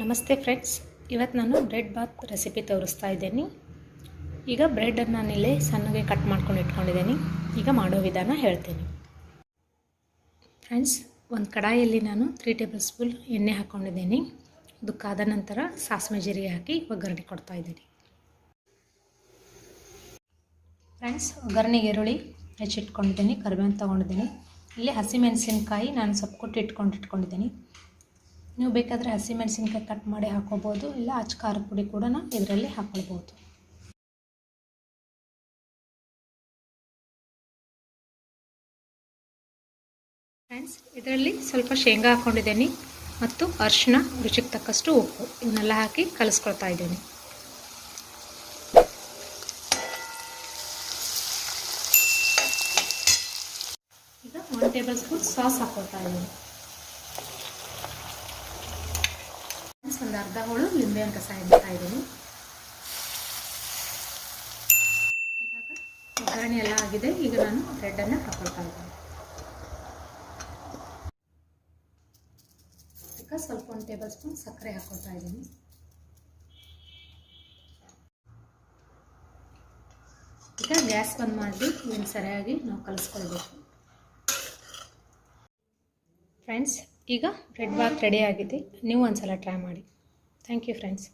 ನಮಸ್ತೆ ಫ್ರೆಂಡ್ಸ್, ಇವತ್ತು ನಾನು ಬ್ರೆಡ್ ಬಾತ್ ರೆಸಿಪಿ ತೋರಿಸ್ತಾ ಇದ್ದೀನಿ. ಈಗ ಬ್ರೆಡನ್ನು ನಾನಿಲ್ಲಿ ಸಣ್ಣಗೆ ಕಟ್ ಮಾಡ್ಕೊಂಡು ಇಟ್ಕೊಂಡಿದ್ದೀನಿ. ಈಗ ಮಾಡೋ ವಿಧಾನ ಹೇಳ್ತೀನಿ. ಫ್ರೆಂಡ್ಸ್, ಒಂದು ಕಡಾಯಲ್ಲಿ ನಾನು ತ್ರೀ ಟೇಬಲ್ ಸ್ಪೂನ್ ಎಣ್ಣೆ ಹಾಕ್ಕೊಂಡಿದ್ದೀನಿ. ಅದಕ್ಕಾದ ಕಾದ ನಂತರ ಸಾಸಿವೆ ಜೀರಿಗೆ ಹಾಕಿ ಒಗ್ಗರಣೆ ಕೊಡ್ತಾ ಇದ್ದೀನಿ. ಫ್ರೆಂಡ್ಸ್, ಒಗ್ಗರಣೆಗೆ ಈರುಳ್ಳಿ ಹೆಚ್ಚಿಟ್ಕೊಂಡಿದ್ದೀನಿ ಕರಿಬೇವು ತೊಗೊಂಡಿದ್ದೀನಿ. ಇಲ್ಲಿ ಹಸಿಮೆಣಸಿನ್ಕಾಯಿ ನಾನು ಸೊಪ್ಪು ಕೊಟ್ಟು ಇಟ್ಕೊಂಡು ಇಟ್ಕೊಂಡಿದ್ದೀನಿ. ನೀವು ಬೇಕಾದರೆ ಹಸಿಮೆಣಸಿನ್ಕಾಯಿ ಕಟ್ ಮಾಡಿ ಹಾಕೋಬೋದು, ಇಲ್ಲ ಅಚ್ಚ ಖಾರದ ಪುಡಿ ಕೂಡ ಇದರಲ್ಲಿ ಹಾಕೊಳ್ಬೋದು. ಫ್ರೆಂಡ್ಸ್ ಇದರಲ್ಲಿ ಸ್ವಲ್ಪ ಶೇಂಗಾ ಹಾಕ್ಕೊಂಡಿದ್ದೀನಿ ಮತ್ತು ಅರಿಶಿನ, ರುಚಿಗೆ ತಕ್ಕಷ್ಟು ಉಪ್ಪು. ಇವನ್ನೆಲ್ಲ ಹಾಕಿ ಕಲಿಸ್ಕೊಳ್ತಾ ಇದ್ದೀನಿ. ಈಗ ಒನ್ ಟೇಬಲ್ ಸ್ಪೂನ್ ಸಾಸ್ ಹಾಕೊಳ್ತಾ ಇದ್ದೀನಿ. ಒಂದು ಅರ್ಧ ಹೋಳು ಲಿಂಬೆ ಕಷಾಯ ಬಿಡ್ತಾ ಇದ್ದೀನಿ ಒಗ್ಗರಣೆ ಎಲ್ಲ ಆಗಿದೆ. ಈಗ ನಾನು ಬ್ರೆಡ್ಡನ್ನು ಹಾಕೊಳ್ತಾ ಇದ್ದೀನಿ. ಈಗ ಸ್ವಲ್ಪ ಒಂದು ಟೇಬಲ್ ಸ್ಪೂನ್ ಸಕ್ಕರೆ ಹಾಕೊಳ್ತಾ ಇದ್ದೀನಿ. ಈಗ ಗ್ಯಾಸ್ ಬಂದ್ ಮಾಡಿ ಇದನ್ನು ಸರಿಯಾಗಿ ನಾವು ಕಲಿಸ್ಕೊಳ್ಬೇಕು. ಫ್ರೆಂಡ್ಸ್ ಈಗ ಬ್ರೆಡ್ ಬಾತ್ ರೆಡಿ ಆಗಿದೆ. ನೀವು ಒಂದು ಸಲ ಟ್ರೈ ಮಾಡಿ. Thank you friends